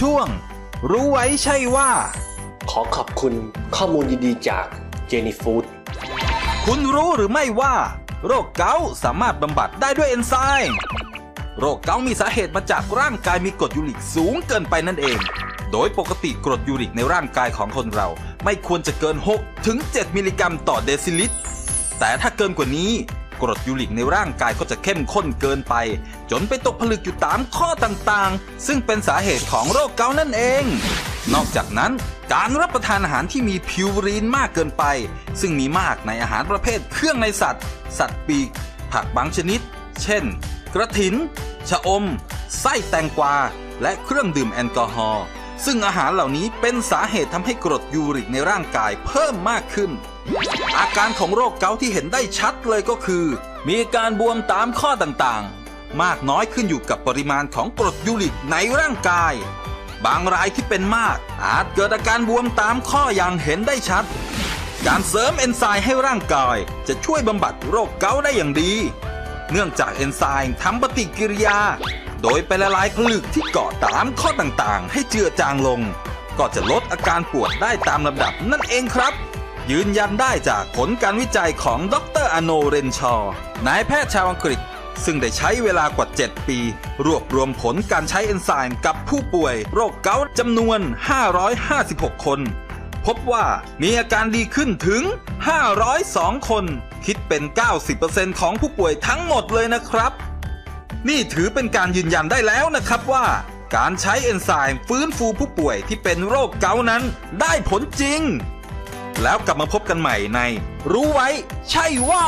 ช่วง รู้ไว้ใช่ว่า ขอขอบคุณข้อมูลดีๆจากเจนี่ฟู้ดคุณรู้หรือไม่ว่า โรคเกาต์สามารถบำบัดได้ด้วยเอนไซม์โรคเกาต์มีสาเหตุมาจากร่างกายมีกรดยูริกสูงเกินไปนั่นเอง โดยปกติกรดยูริกในร่างกายของคนเรา ไม่ควรจะเกิน 6 ถึง 7 มิลลิกรัมต่อเดซิลิตรแต่ถ้าเกินกว่านี้ กรดยูริกในร่างกายก็จะเข้มข้นเกินไป จนไปตกผลึกอยู่ตามข้อต่างๆ ซึ่งเป็นสาเหตุของโรคเกาต์นั่นเอง นอกจากนั้นการรับประทานอาหารที่มีพิวรีนมากเกินไป ซึ่งมีมากในอาหารประเภทเครื่องในสัตว์ สัตว์ปีก ผักบางชนิด เช่น กระถิน ชะอม ไส้แตงกวา และเครื่องดื่มแอลกอฮอล์ซึ่งอาหารเหล่านี้เป็นสาเหตุทำให้กรดยูริกในร่างกายเพิ่มมากขึ้น อาการของโรคเกาต์ที่เห็นได้ชัดเลยก็คือ มีการบวมตามข้อต่างๆ มากน้อยขึ้นอยู่กับปริมาณของกรดยูริกในร่างกาย บางรายที่เป็นมากอาจเกิดอาการบวมตามข้ออย่างเห็นได้ชัด การเสริมเอนไซม์ให้ร่างกายจะช่วยบำบัดโรคเกาต์ได้อย่างดี เนื่องจากเอนไซม์ทำปฏิกิริยา โดยไปละลายผลึกที่เกาะตามข้อต่างๆ ให้เจือจางลง ก็จะลดอาการปวดได้ตามลำดับนั่นเองครับ ยืนยันได้จากผลการวิจัยของดรอโนเรนชอร์นายแพทย์ชาวอังกฤษ ซึ่งได้ใช้เวลากว่า 7 ปี รวบรวมผลการใช้เอนไซม์กับผู้ป่วย โรคเกาต์จำนวน 556 คน พบว่ามีอาการดีขึ้นถึง 502 คน คิดเป็น 90%ของผู้ป่วยทั้งหมดเลยนะครับ นี่ถือเป็นการยืนยันได้แล้วนะครับว่าการใช้เอนไซม์ฟื้นฟูผู้ป่วยที่เป็นโรคเกาต์นั้นได้ผลจริง แล้วกลับมาพบกันใหม่ใน รู้ไว้ ใช่ว่า